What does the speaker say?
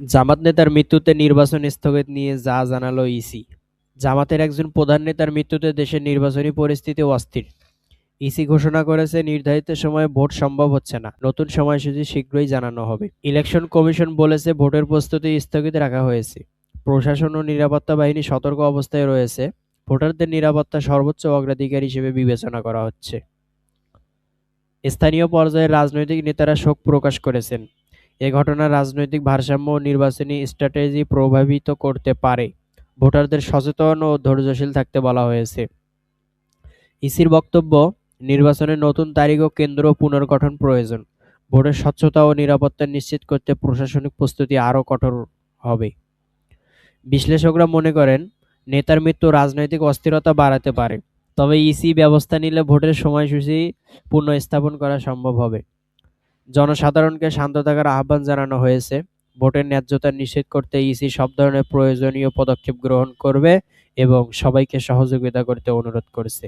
জামাত নেতার মৃত্যুতে নির্বাচন স্থগিত নিয়ে যা জানালো ইসি। জামাতের একজন প্রধান নেতার মৃত্যুতে দেশের নির্বাচনী পরিস্থিতি অস্থির। ইসি ঘোষণা করেছে, নির্ধারিত সময়ে ভোট সম্ভব হচ্ছে না। নতুন সময়সূচি শীঘ্রই জানানো হবে। ইলেকশন কমিশন বলেছে, ভোটের প্রস্তুতি স্থগিত রাখা হয়েছে। প্রশাসন ও নিরাপত্তা বাহিনী সতর্ক অবস্থায় রয়েছে। ভোটারদের নিরাপত্তা সর্বোচ্চ অগ্রাধিকার হিসেবে বিবেচনা করা হচ্ছে। স্থানীয় পর্যায়ে রাজনৈতিক নেতারা শোক প্রকাশ করেছেন। এ ঘটনা রাজনৈতিক ভারসাম্য ও নির্বাচনী স্ট্র্যাটেজি প্রভাবিত করতে পারে। ভোটারদের সচেতন ও ধৈর্যশীল থাকতে বলা হয়েছে। ইসির বক্তব্য নির্বাচনের নতুন তারিখ ও কেন্দ্র পুনর্গঠন প্রয়োজন। ভোটের স্বচ্ছতা ও নিরাপত্তা নিশ্চিত করতে প্রশাসনিক প্রস্তুতি আরও কঠোর হবে। বিশ্লেষকরা মনে করেন, নেতার মৃত্যু রাজনৈতিক অস্থিরতা বাড়াতে পারে। তবে ইসি ব্যবস্থা নিলে ভোটের সময়সূচি পুনঃস্থাপন করা সম্ভব হবে। জনসাধারণকে শান্ত থাকার আহ্বান জানানো হয়েছে। ভোটের ন্যায্যতা নিশ্চিত করতে ইসি সব ধরনের প্রয়োজনীয় পদক্ষেপ গ্রহণ করবে এবং সবাইকে সহযোগিতা করতে অনুরোধ করেছে।